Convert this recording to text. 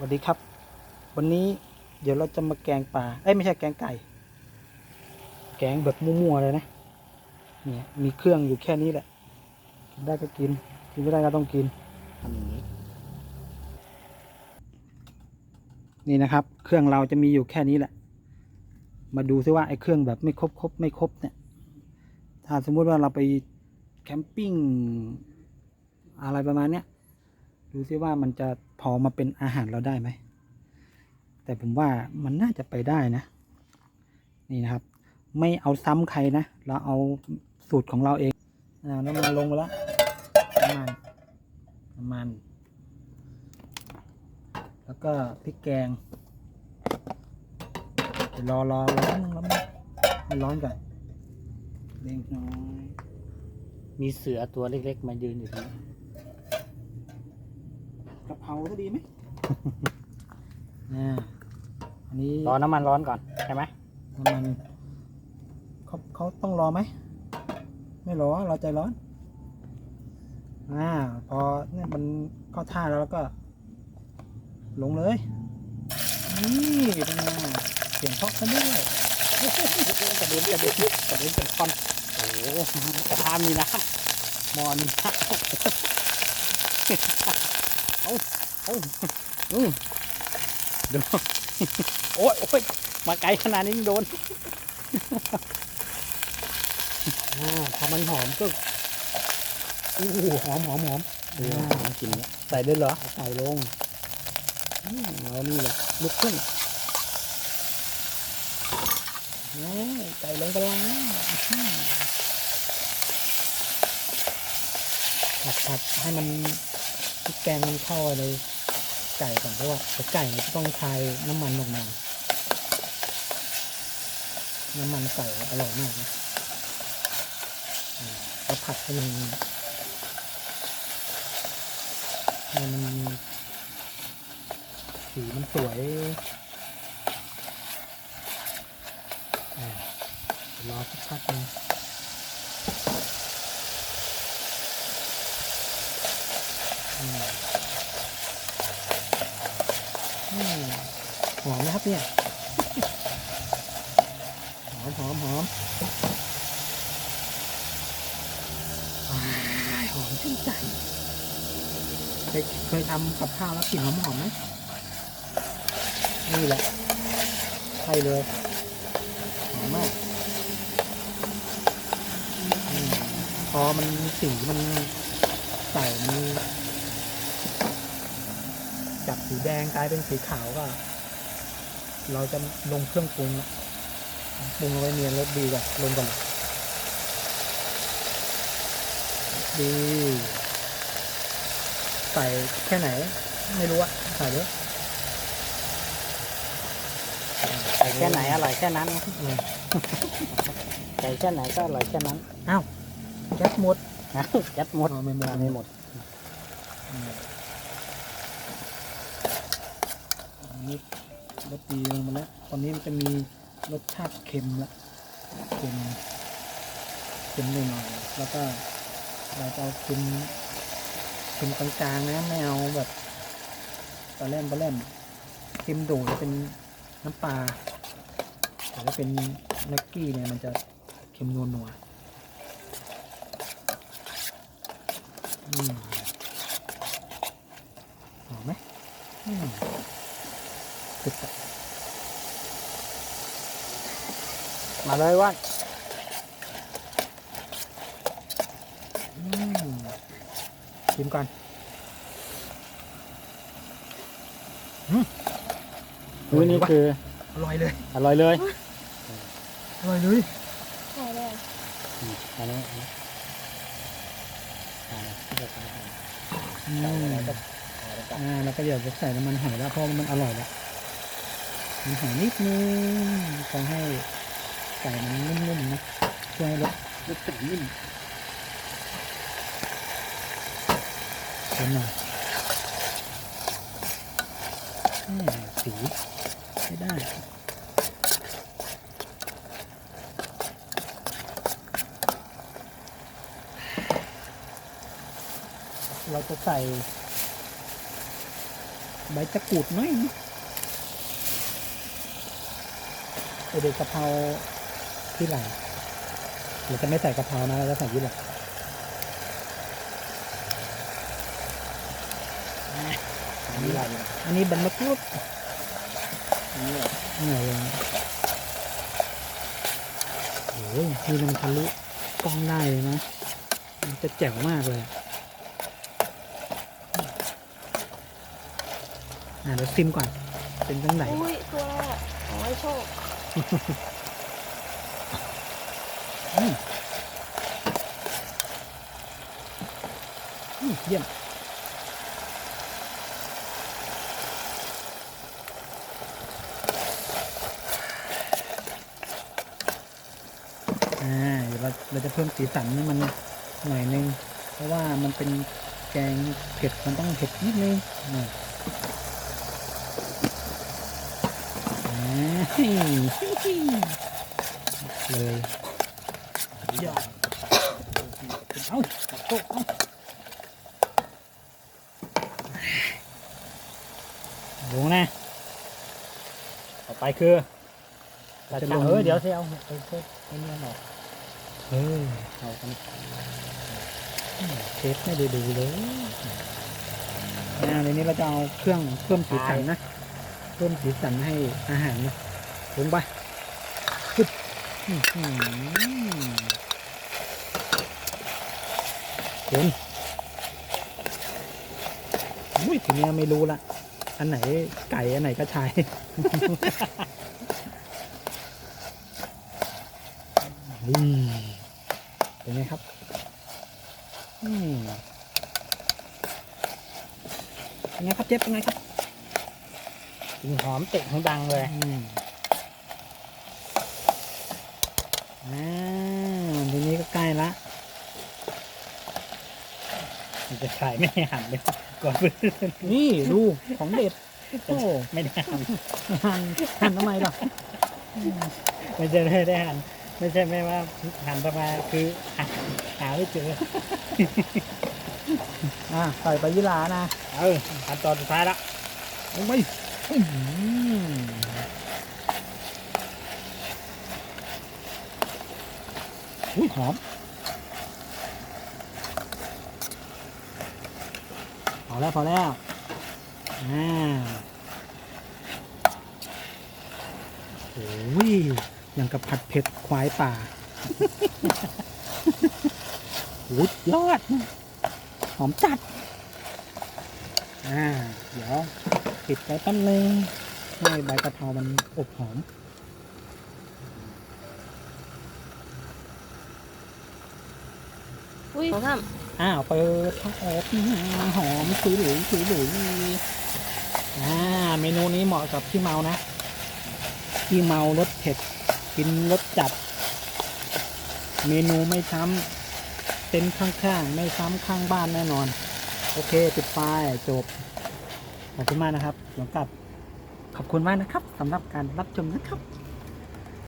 สวัสดีครับ วันนี้เดี๋ยวเราจะมาแกงปลาเอ้ยไม่ใช่แกงไก่ แกงแบบมั่วๆเลยนะเนี่ยมีเครื่องอยู่แค่นี้แหละกินได้ก็กินกินไม่ได้ก็ต้องกินทำอย่างนี้นี่นะครับ เครื่องเราจะมีอยู่แค่นี้แหละ มาดูซิว่าไอ้เครื่องแบบไม่ครบครบไม่ครบเนี่ย ถ้าสมมุติว่าเราไปแคมปิ้งอะไรประมาณเนี้ย ดูซิว่ามันจะพอมาเป็นอาหารเราได้ไหม แต่ผมว่ามันน่าจะไปได้นะ นี่นะครับ ไม่เอาซ้ำใครนะ เราเอาสูตรของเราเองอ่าน้ำมันลงแล้วน้ำมันน้ำมัน แล้วก็พริกแกงรอรอร้อนนึงร้อนนึงให้ร้อนก่อนเล็กน้อย มีเสือตัวเล็ก ๆ มายืนอยู่ตรงนี้ กะเพราก็ดีไหมอ่าอันนี้รอน้ำมันร้อนก่อนใช่ไหมน้ำมันเขาเขาต้องรอไหม ไม่รอเราใจร้อน อ่า พอเนี่ยมันเข้าท่าแล้วแล้วก็ ลงเลย นี่เป็นไงเสียงเพราะกันด้วยกระเด็นกระเด็นกระเด็นเป็นคอนโอ้โหกระทามีน้ำหมอมีน้ำ เอาเอาอืมดูโอ้ยโอ้ยมาไกลขนาดนี้ยังโดนอ่าพอมันหอมก็อู้หูหอมหอมหอมดูมันกินเนี่ยใส่ด้วยเหรอใส่ลงอืมเรานี่แหละลุกขึ้นนี่ใส่ลงไปแล้วอืมผัดผัดให้มันพ ริกแกงมันเข้าในไก่ก่อนเพราะว่าไก่มันจะต้องคายน้ำมันออกมา น้ำมันไก่อร่อยมากนะอืมแล้วผัดให้มันให้มันสีมันสวยรอสักพักนึงอืมอืม หอมนะครับเนี่ย หอมหอมหอมอ่าหอมชื่นใจเคยเคยทำกับข้าวแล้วกลิ่นหอมหอมไหมนี่แหละใช่เลยหอมมากอืมพอมันสีมันใส่มันจากสี แดงกลายเป็นสีขาวก็ เราจะลงเครื่องปรุงละปรุงเอาไว้เนียนรสดีกว่าลงก่อนดีใส่แค่ไหน ไม่รู้อะใส่เลยใส่แค่ไหนอร่อยแค่นั้นนะอืมใส่แค่ไหนก็อร่อยแค่นั้นอ้าวแก๊สหมดนะยัดหมดอ๋อไม่หมดไม่หมด อืมอันนี้ รสดีลงมาแล้ว ตอนนี้มันจะมีรสชาติเค็มละ เค็ม เค็มหน่อยๆแล้วก็เราจะเอาเค็ม เค็มกลางๆนะ ไม่เอาแบบปลาแล่มปลาแล่มเค็มโดดจะเป็นน้ำปลา แต่ถ้าเป็นแม็กกี้เนี่ยมันจะเค็มนัวนัวหอมไหมอืมสุดอะ มาเลยว่าอืมชิมก่อนอุ้ยนี่คือ อร่อยเลย อร่อยเลย อร่อยเลยใช่เลยอืมอันนี้อันนี้อ่าที่จะใส่ไปอืมแล้วก็ใส่ไปก่อนอ่าแล้วก็เดี๋ยวจะใส่น้ำมันหอยแล้วเพราะมันอร่อยแล้วมันหอยนิดนึงทำให้ ไก่มันนุ่มๆนะช่วยให้รสรสไก่นิ่มเค็มหน่อยแหม่สีใช้ได้เราจะใส่ใบจะกูดน่อยนะไอเด็กกะเพรา ที่หลังเราจะไม่ใส่กะเพรานะเราจะใส่ที่หลังอันนี้อะไรเนี่ยอันนี้บันมะกรูดอันนี้เหรอเหนื่อยเลยโอ้ยนี่มันทะลุกล้องได้เลยนะ มันจะแจ๋วมากเลยอะเดี๋ยวซิมก่อน เป็นจังไหนอุ้ยตัวอะไรอะขอให้โชค อืมอืม เยี่ยมเดี๋ยวเราเราจะเพิ่มสีสันให้มันหน่อยนึง เพราะว่ามันเป็นแกงเผ็ดมันต้องเผ็ดนิดนึงอ่าอ่าเลยยอดเอาต๊ะเอา ลงนะ ต่อไปคือเราจะจะลลงงเออเดี๋ยวสิเอาเอาเอาไอ้เนี่ยหน่อยเฮ้ยเอากันเชฟไม่ได้ดูเลยอ่าเดี๋ยวนี้เราจะเอาเครื่องเพิ่มสีสันนะเพิ่มสีสันให้อาหารนะลงไปปึ๊บอื้อหือเห็นอุ้ยทีเนี้ยไม่รู้ละ อันไหนไก่อันไหนก็ชายอืมเป็นไงครับอืมเป็นไงครับเจ๊เป็นไงครับกลิ่นหอมเตะของดังเลยอืมอ่าทีนี้ก็ใกล้ละมันจะขายไม่ให้หันเลย ก่อนเพื่อนนี่ดูของเด็ดโอ้ไม่ได้หันหั่นหั่นทำไมล่ะไม่ใช่ไม่ได้หันไม่ใช่ไม่ว่าหันทำไมคือหาหาไม่เจออ่าใส่ใบยี่หร่านะเออขั้นตอนสุดท้ายละลงไปอื้อหืออุ้ยหอมพอ แล้วพอแล้วอ่าโอ้ยอย่างกับผัดเผ็ดควายป่าโอ้ยยอดหอมจัด อ่า เดี๋ยวปิดไว้แป๊บนึงให้ใบกะเพรามันอบหอมอุ้ยสองสาม อ้าวเปิดอบหอมสุยหลุยสุยหลุยอ่าเมนูนี้เหมาะกับพี่เมานะพี่เมารสเผ็ดกินรสจัด เมนูไม่ซ้ำเต็นข้างๆ ไม่ซ้ำข้างบ้านแน่นอน โอเคปิดไฟจบขอบคุณมากนะครับสำหรับขอบคุณมากนะครับสำหรับการรับชมนะครับ